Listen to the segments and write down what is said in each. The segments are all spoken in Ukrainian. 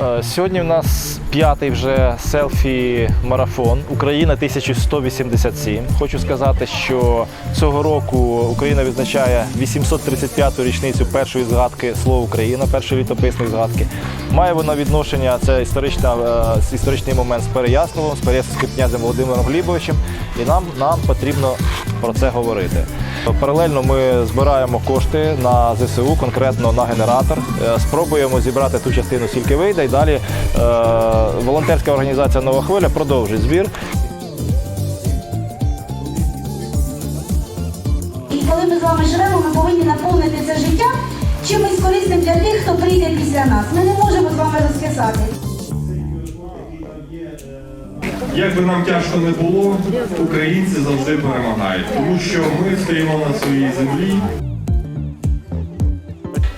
Е, Сьогодні в нас п'ятий вже селфі-марафон Україна 1187. Хочу сказати, що цього року Україна відзначає 835-ту річницю першої згадки слова Україна, першої літописної згадки. Має вона відношення, це історична, е, історичний момент з Переяславом, з Переяславським князем Володимиром Глібовичем, і нам, нам потрібно про це говорити. Паралельно ми збираємо кошти на ЗСУ, конкретно на генератор. Е, Спробуємо зібрати ту частину, скільки вийде. І далі е, волонтерська організація Нова хвиля продовжить збір. І коли ми з вами живемо, ми повинні наповнити це життя чимось корисним для тих, хто прийде після нас. Ми не можемо з вами розкисати. Як би нам тяжко не було, українці завжди перемагають, тому що ми стоїмо на своїй землі.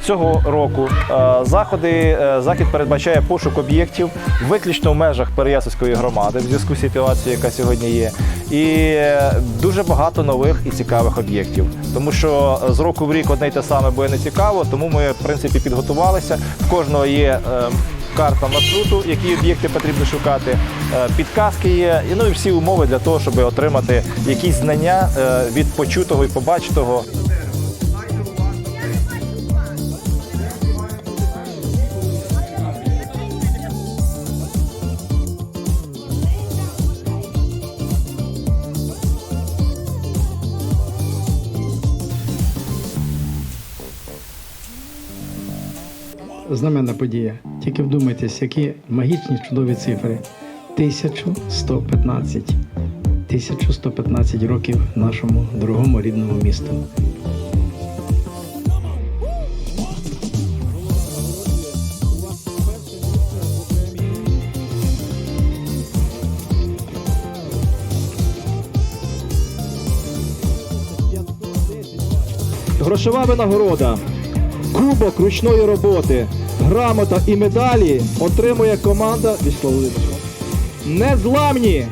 Цього року е, заходи, е, захід передбачає пошук об'єктів виключно в межах Переяславської громади в зв'язку з ситуацією, яка сьогодні є. І е, дуже багато нових і цікавих об'єктів. Тому що з року в рік одне й те саме буде не цікаво, тому ми в принципі підготувалися. В кожного є. Карта маршруту, які об'єкти потрібно шукати, е, підказки є, ну і всі умови для того, щоб отримати якісь знання е, від почутого і побаченого. Знаменна подія. Тільки вдумайтесь, які магічні чудові цифри. 1115. 1115 років нашому дорогому рідному місту. Грошова винагорода, кубок ручної роботи, грамота і медалі отримує команда Незламні